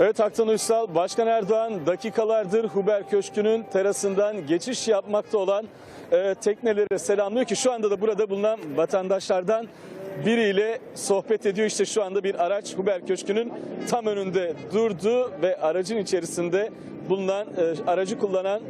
Evet Haktan Uysal, Başkan Erdoğan dakikalardır Huber Köşkü'nün terasından geçiş yapmakta olan e, tekneleri selamlıyor ki şu anda da burada bulunan vatandaşlardan biriyle sohbet ediyor. İşte şu anda bir araç Huber Köşkü'nün tam önünde durdu ve aracın içerisinde bulunan e, aracı kullanan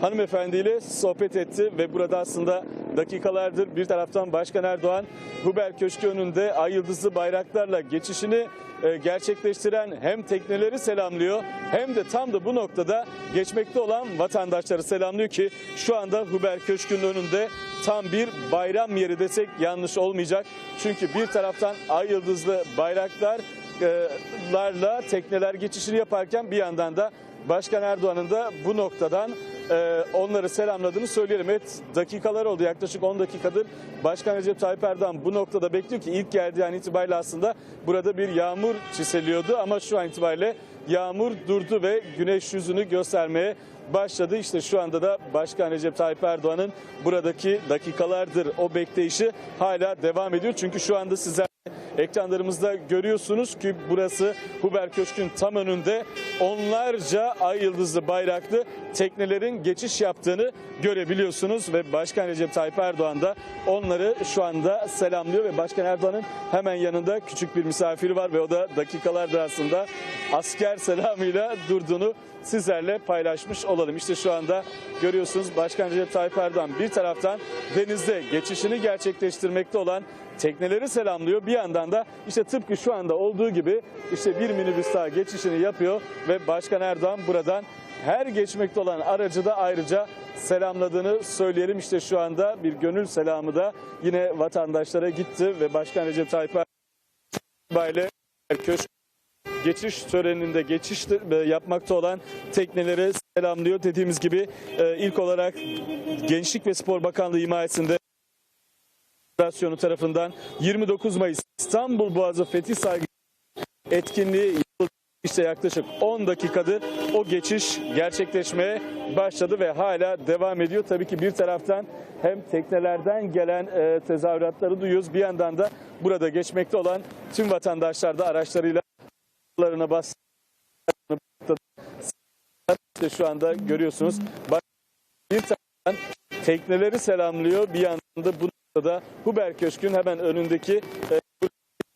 hanımefendiyle sohbet etti ve burada aslında dakikalardır bir taraftan Başkan Erdoğan Huber Köşkü önünde ay yıldızlı bayraklarla geçişini e, gerçekleştiren hem tekneleri selamlıyor hem de tam da bu noktada geçmekte olan vatandaşları selamlıyor ki şu anda Huber Köşkü'nün önünde tam bir bayram yeri desek yanlış olmayacak. Çünkü bir taraftan ay yıldızlı bayraklar e, tekneler geçişini yaparken bir yandan da Başkan Erdoğan'ın da bu noktadan e, onları selamladığını söyleyelim. Evet dakikalar oldu yaklaşık 10 dakikadır. Başkan Recep Tayyip Erdoğan bu noktada bekliyor ki ilk geldiği an itibariyle aslında burada bir yağmur çiseliyordu ama şu an itibariyle yağmur durdu ve güneş yüzünü göstermeye başladı. İşte şu anda da Başkan Recep Tayyip Erdoğan'ın buradaki dakikalardır o bekleyişi hala devam ediyor. Çünkü şu anda sizler Ekranlarımızda görüyorsunuz ki burası Huber Köşk'ün tam önünde onlarca ay yıldızlı bayraklı teknelerin geçiş yaptığını görebiliyorsunuz ve Başkan Recep Tayyip Erdoğan da onları şu anda selamlıyor ve Başkan Erdoğan'ın hemen yanında küçük bir misafiri var ve o da dakikalardır aslında asker selamıyla durduğunu sizlerle paylaşmış olalım. İşte şu anda görüyorsunuz Başkan Recep Tayyip Erdoğan bir taraftan denizde geçişini gerçekleştirmekte olan tekneleri selamlıyor. Bir yandan da işte tıpkı şu anda olduğu gibi işte bir minibüs daha geçişini yapıyor ve Başkan Erdoğan buradan her geçmekte olan aracı da ayrıca selamladığını söyleyelim. İşte şu anda bir gönül selamı da yine vatandaşlara gitti ve Başkan Recep Tayyip Erdoğan köşk geçiş töreninde geçiş e, yapmakta olan tekneleri selamlıyor. Dediğimiz gibi e, ilk olarak Gençlik ve Spor Bakanlığı himayesinde Federasyonu tarafından 29 Mayıs İstanbul Boğazı Fethi Saygı etkinliği. İşte yaklaşık 10 dakikadır o geçiş gerçekleşmeye başladı ve hala devam ediyor. Tabii ki bir taraftan hem teknelerden gelen e, tezahüratları duyuyoruz. Bir yandan da burada geçmekte olan tüm vatandaşlar da araçlarıyla larına bas işte şu anda görüyorsunuz. Bir taraftan tekneleri selamlıyor. Bir yandan da bu noktada Huber Köşk'ün hemen önündeki e,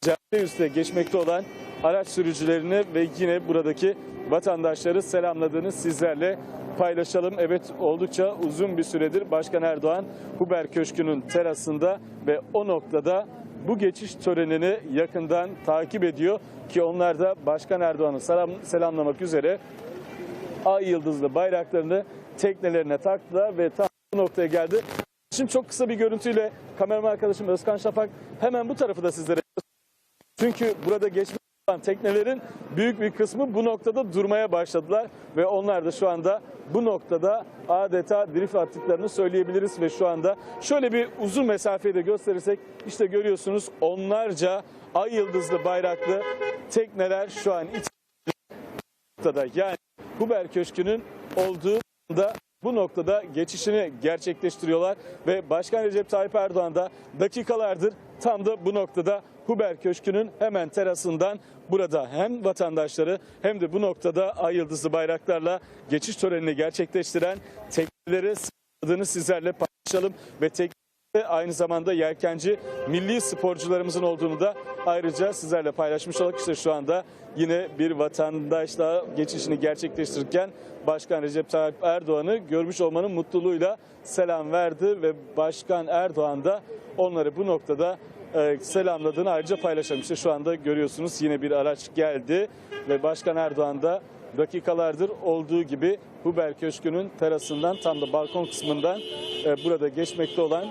cadde üstüne geçmekte olan araç sürücülerini ve yine buradaki vatandaşları selamladığını sizlerle paylaşalım. Evet oldukça uzun bir süredir Başkan Erdoğan Huber Köşkü'nün terasında ve o noktada bu geçiş törenini yakından takip ediyor ki onlar da Başkan Erdoğan'ı selam, selamlamak üzere ay yıldızlı bayraklarını teknelerine taktılar ve tam bu noktaya geldi. Şimdi çok kısa bir görüntüyle kameraman arkadaşım Özkan Şafak hemen bu tarafı da sizlere çünkü burada geçmiş teknelerin büyük bir kısmı bu noktada durmaya başladılar. Ve onlar da şu anda bu noktada adeta drift attıklarını söyleyebiliriz. Ve şu anda şöyle bir uzun mesafeyi de gösterirsek işte görüyorsunuz onlarca ay yıldızlı bayraklı tekneler şu an noktada. Yani Huber Köşkü'nün olduğu da bu noktada geçişini gerçekleştiriyorlar. Ve Başkan Recep Tayyip Erdoğan da dakikalardır tam da bu noktada Huber Köşkü'nün hemen terasından burada hem vatandaşları hem de bu noktada ay yıldızlı bayraklarla geçiş törenini gerçekleştiren tekneleri adını sizlerle paylaşalım ve tek ve aynı zamanda yelkenci milli sporcularımızın olduğunu da ayrıca sizlerle paylaşmış olduk. İşte şu anda yine bir vatandaşla geçişini gerçekleştirirken Başkan Recep Tayyip Erdoğan'ı görmüş olmanın mutluluğuyla selam verdi ve Başkan Erdoğan da onları bu noktada selamladığını ayrıca paylaşalım. İşte şu anda görüyorsunuz yine bir araç geldi ve Başkan Erdoğan da dakikalardır olduğu gibi Huber Köşkü'nün terasından tam da balkon kısmından e, burada geçmekte olan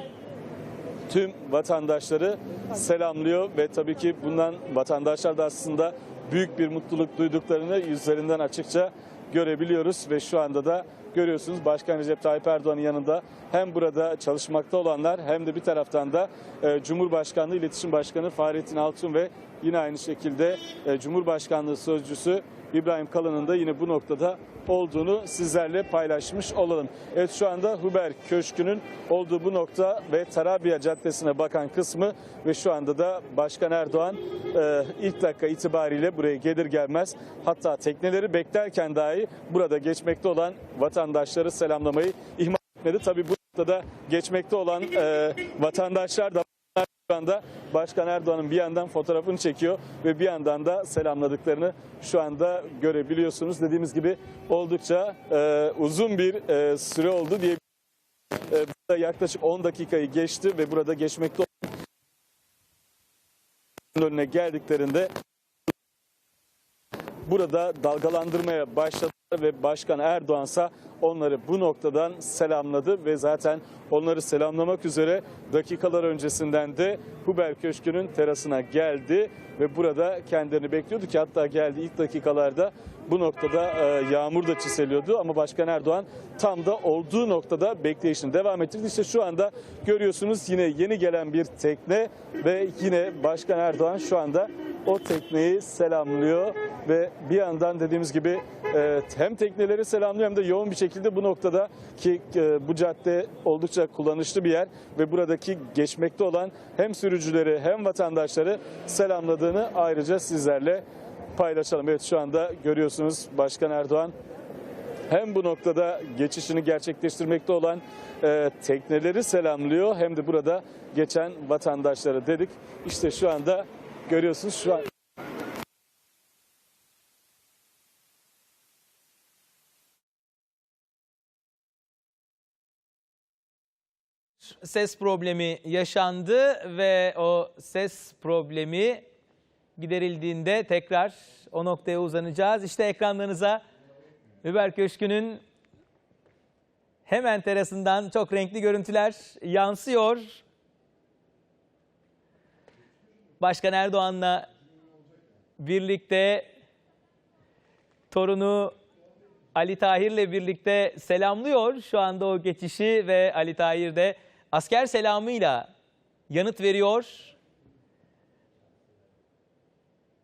tüm vatandaşları selamlıyor ve tabii ki bundan vatandaşlar da aslında büyük bir mutluluk duyduklarını yüzlerinden açıkça görebiliyoruz ve şu anda da görüyorsunuz. Başkan Recep Tayyip Erdoğan'ın yanında hem burada çalışmakta olanlar hem de bir taraftan da e, Cumhurbaşkanlığı İletişim Başkanı Fahrettin Altun ve yine aynı şekilde e, Cumhurbaşkanlığı Sözcüsü İbrahim Kalın'ın da yine bu noktada olduğunu sizlerle paylaşmış olalım. Evet şu anda Huber Köşkü'nün olduğu bu nokta ve Tarabya Caddesi'ne bakan kısmı ve şu anda da Başkan Erdoğan e, ilk dakika itibariyle buraya gelir gelmez hatta tekneleri beklerken dahi burada geçmekte olan vatandaşları selamlamayı ihmal etmedi. Tabii bu noktada geçmekte olan e, vatandaşlar da şu anda Başkan Erdoğan'ın bir yandan fotoğrafını çekiyor ve bir yandan da selamladıklarını şu anda görebiliyorsunuz. Dediğimiz gibi oldukça e, uzun bir e, süre oldu diye e, burada yaklaşık 10 dakikayı geçti ve burada geçmekte önüne geldiklerinde burada dalgalandırmaya başladı ve Başkan Erdoğansa onları bu noktadan selamladı ve zaten onları selamlamak üzere dakikalar öncesinden de Huber Köşkü'nün terasına geldi ve burada kendilerini bekliyordu ki hatta geldi ilk dakikalarda bu noktada e, yağmur da çiseliyordu ama Başkan Erdoğan tam da olduğu noktada bekleyişini devam ettirdi. İşte şu anda görüyorsunuz yine yeni gelen bir tekne ve yine Başkan Erdoğan şu anda o tekneyi selamlıyor ve bir yandan dediğimiz gibi e, hem tekneleri selamlıyor hem de yoğun bir şekilde bu noktada ki e, bu cadde oldukça kullanışlı bir yer ve buradaki geçmekte olan hem sürücüleri hem vatandaşları selamladığını ayrıca sizlerle paylaşalım. Evet şu anda görüyorsunuz Başkan Erdoğan hem bu noktada geçişini gerçekleştirmekte olan e, tekneleri selamlıyor hem de burada geçen vatandaşları dedik. İşte şu anda görüyorsunuz şu an ses problemi yaşandı ve o ses problemi giderildiğinde tekrar o noktaya uzanacağız. İşte ekranlarınıza Über Köşkü'nün hemen terasından çok renkli görüntüler yansıyor. Başkan Erdoğan'la birlikte torunu Ali Tahir'le birlikte selamlıyor şu anda o geçişi ve Ali Tahir de asker selamıyla yanıt veriyor.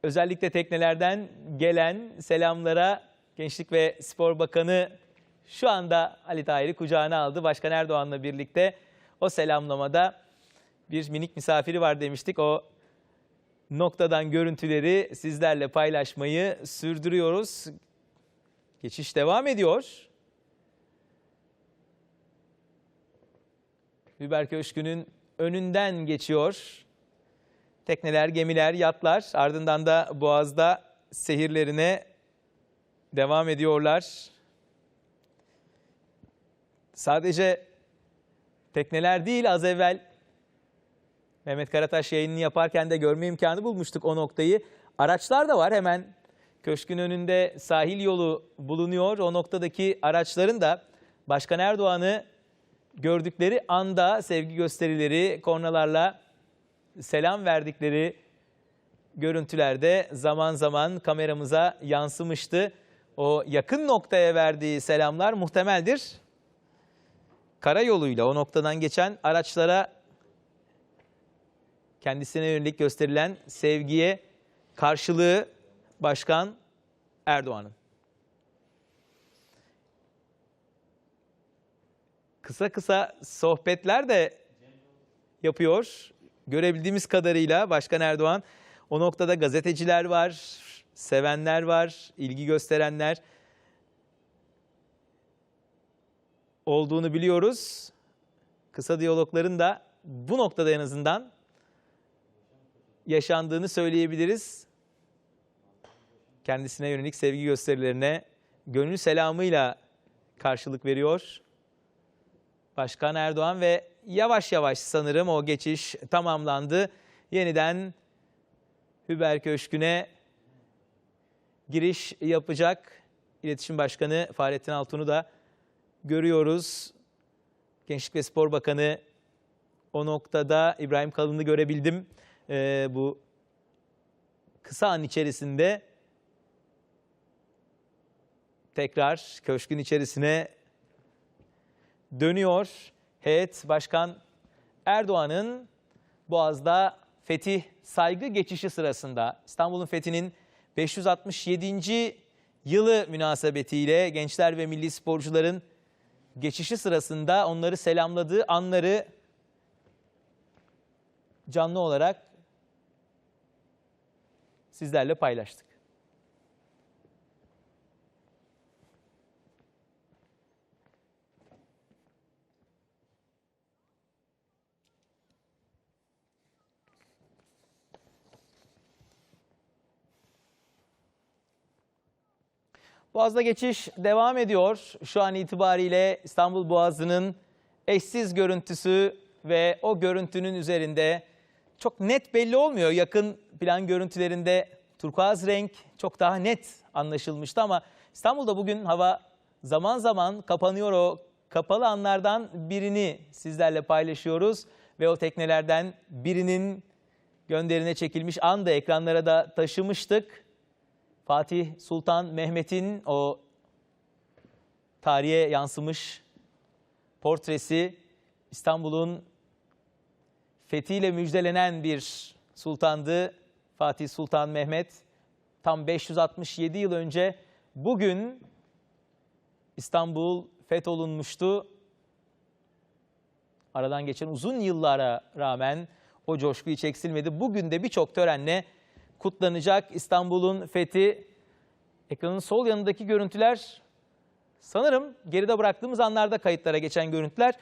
Özellikle teknelerden gelen selamlara Gençlik ve Spor Bakanı şu anda Ali Tahir'i kucağına aldı. Başkan Erdoğan'la birlikte o selamlamada bir minik misafiri var demiştik. O noktadan görüntüleri sizlerle paylaşmayı sürdürüyoruz. Geçiş devam ediyor. Biber Köşkü'nün önünden geçiyor. Tekneler, gemiler, yatlar ardından da Boğaz'da sehirlerine devam ediyorlar. Sadece tekneler değil az evvel Mehmet Karataş yayınını yaparken de görme imkanı bulmuştuk o noktayı. Araçlar da var hemen köşkün önünde sahil yolu bulunuyor. O noktadaki araçların da Başkan Erdoğan'ı gördükleri anda sevgi gösterileri, kornalarla selam verdikleri görüntülerde zaman zaman kameramıza yansımıştı. O yakın noktaya verdiği selamlar muhtemeldir. Karayoluyla o noktadan geçen araçlara kendisine yönelik gösterilen sevgiye karşılığı Başkan Erdoğan'ın. Kısa kısa sohbetler de yapıyor. Görebildiğimiz kadarıyla Başkan Erdoğan o noktada gazeteciler var, sevenler var, ilgi gösterenler olduğunu biliyoruz. Kısa diyalogların da bu noktada en azından yaşandığını söyleyebiliriz. Kendisine yönelik sevgi gösterilerine gönül selamıyla karşılık veriyor. Başkan Erdoğan ve yavaş yavaş sanırım o geçiş tamamlandı. Yeniden Hüber Köşkü'ne giriş yapacak. İletişim Başkanı Fahrettin Altun'u da görüyoruz. Gençlik ve Spor Bakanı o noktada İbrahim Kalın'ı görebildim. Ee, bu kısa an içerisinde tekrar köşkün içerisine dönüyor. Heyet Başkan Erdoğan'ın Boğaz'da fetih saygı geçişi sırasında İstanbul'un fethinin 567. yılı münasebetiyle gençler ve milli sporcuların geçişi sırasında onları selamladığı anları canlı olarak sizlerle paylaştık. Boğaz'da geçiş devam ediyor. Şu an itibariyle İstanbul Boğazı'nın eşsiz görüntüsü ve o görüntünün üzerinde çok net belli olmuyor. Yakın plan görüntülerinde turkuaz renk çok daha net anlaşılmıştı ama İstanbul'da bugün hava zaman zaman kapanıyor. O kapalı anlardan birini sizlerle paylaşıyoruz ve o teknelerden birinin gönderine çekilmiş an da ekranlara da taşımıştık. Fatih Sultan Mehmet'in o tarihe yansımış portresi İstanbul'un fethiyle müjdelenen bir sultandı. Fatih Sultan Mehmet tam 567 yıl önce bugün İstanbul fetholunmuştu. Aradan geçen uzun yıllara rağmen o coşku hiç eksilmedi. Bugün de birçok törenle kutlanacak İstanbul'un fethi. Ekranın sol yanındaki görüntüler sanırım geride bıraktığımız anlarda kayıtlara geçen görüntüler.